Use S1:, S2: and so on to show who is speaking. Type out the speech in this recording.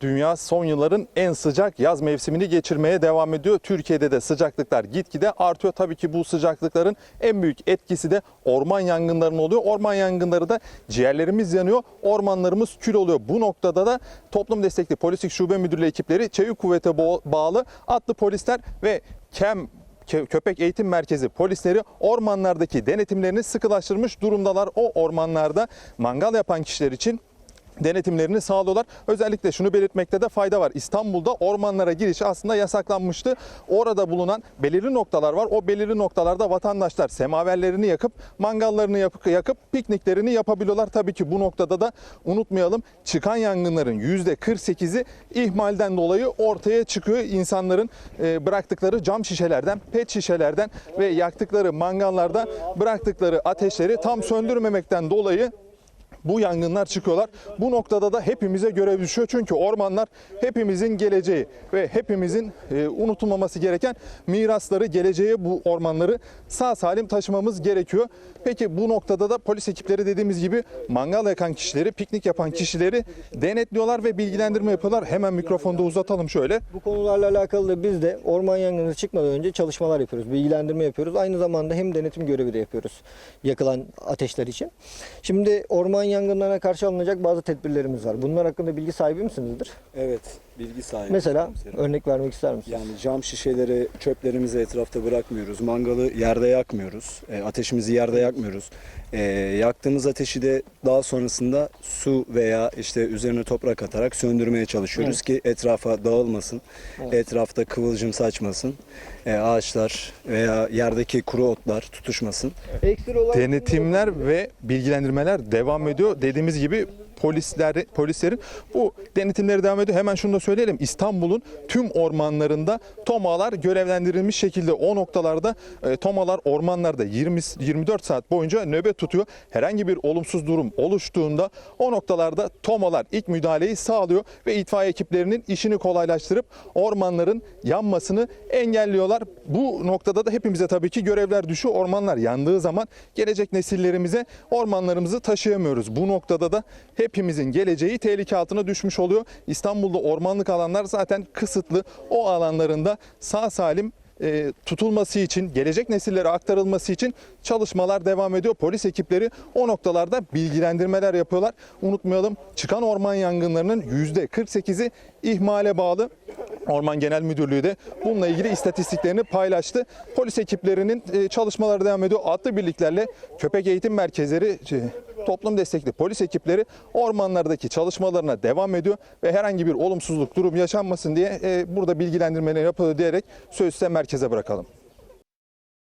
S1: Dünya son yılların en sıcak yaz mevsimini geçirmeye devam ediyor. Türkiye'de de sıcaklıklar gitgide artıyor. Tabii ki bu sıcaklıkların en büyük etkisi de orman yangınlarının oluyor. Orman yangınları da ciğerlerimiz yanıyor, ormanlarımız kül oluyor. Bu noktada da toplum destekli polislik şube müdürlüğü ekipleri Çevik Kuvvet'e bağlı atlı polisler ve KEM Kö- Köpek Eğitim Merkezi polisleri ormanlardaki denetimlerini sıkılaştırmış durumdalar. O ormanlarda mangal yapan kişiler için denetimlerini sağlıyorlar. Özellikle şunu belirtmekte de fayda var. İstanbul'da ormanlara giriş aslında yasaklanmıştı. Orada bulunan belirli noktalar var. O belirli noktalarda vatandaşlar semaverlerini yakıp mangallarını yakıp, yakıp pikniklerini yapabiliyorlar. Tabii ki bu noktada da unutmayalım çıkan yangınların %48'i ihmalden dolayı ortaya çıkıyor. İnsanların e, bıraktıkları cam şişelerden, pet şişelerden ve yaktıkları mangallarda bıraktıkları ateşleri tam söndürmemekten dolayı bu yangınlar çıkıyorlar. Bu noktada da hepimize görev düşüyor. Çünkü ormanlar hepimizin geleceği ve hepimizin e, unutulmaması gereken mirasları, geleceğe bu ormanları sağ salim taşımamız gerekiyor. Peki bu noktada da polis ekipleri dediğimiz gibi mangal yakan kişileri, piknik yapan kişileri denetliyorlar ve bilgilendirme yapıyorlar. Hemen mikrofonda uzatalım şöyle.
S2: Bu konularla alakalı da biz de orman yangını çıkmadan önce çalışmalar yapıyoruz, bilgilendirme yapıyoruz. Aynı zamanda hem denetim görevi de yapıyoruz yakılan ateşler için. Şimdi orman yangınlarına karşı alınacak bazı tedbirlerimiz var. Bunlar hakkında bilgi sahibi misinizdir?
S3: Evet, bilgi sahibi.
S2: Mesela
S3: komiserim.
S2: örnek vermek ister misiniz?
S3: yani cam şişeleri, çöplerimizi etrafta bırakmıyoruz. Mangalı yerde yakmıyoruz. E, ateşimizi yerde yakmıyoruz. E, yaktığımız ateşi de daha sonrasında su veya işte üzerine toprak atarak söndürmeye çalışıyoruz ki etrafa dağılmasın. Etrafta kıvılcım saçmasın. E, ağaçlar veya yerdeki kuru otlar tutuşmasın.
S2: Ekstra olarak
S1: Denetimler ve bilgilendirmeler devam ediyor. Dediğimiz gibi polisler polislerin bu denetimleri devam ediyor. Hemen şunu da söyleyelim. İstanbul'un tüm ormanlarında tomalar görevlendirilmiş şekilde o noktalarda e, tomalar ormanlarda 20 24 saat boyunca nöbet tutuyor. Herhangi bir olumsuz durum oluştuğunda o noktalarda tomalar ilk müdahaleyi sağlıyor ve itfaiye ekiplerinin işini kolaylaştırıp ormanların yanmasını engelliyorlar. Bu noktada da hepimize tabii ki görevler düşüyor. Ormanlar yandığı zaman gelecek nesillerimize ormanlarımızı taşıyamıyoruz. Bu noktada da hepimizin geleceği tehlike altına düşmüş oluyor. İstanbul'da ormanlık alanlar zaten kısıtlı. O alanlarında sağ salim e, tutulması için, gelecek nesillere aktarılması için çalışmalar devam ediyor. Polis ekipleri o noktalarda bilgilendirmeler yapıyorlar. Unutmayalım çıkan orman yangınlarının %48'i ihmale bağlı. Orman Genel Müdürlüğü de bununla ilgili istatistiklerini paylaştı. Polis ekiplerinin e, çalışmaları devam ediyor. Atlı birliklerle köpek eğitim merkezleri, e, toplum destekli polis ekipleri ormanlardaki çalışmalarına devam ediyor ve herhangi bir olumsuzluk durum yaşanmasın diye e, burada bilgilendirmeleri yapılıyor diyerek sözü merkeze bırakalım.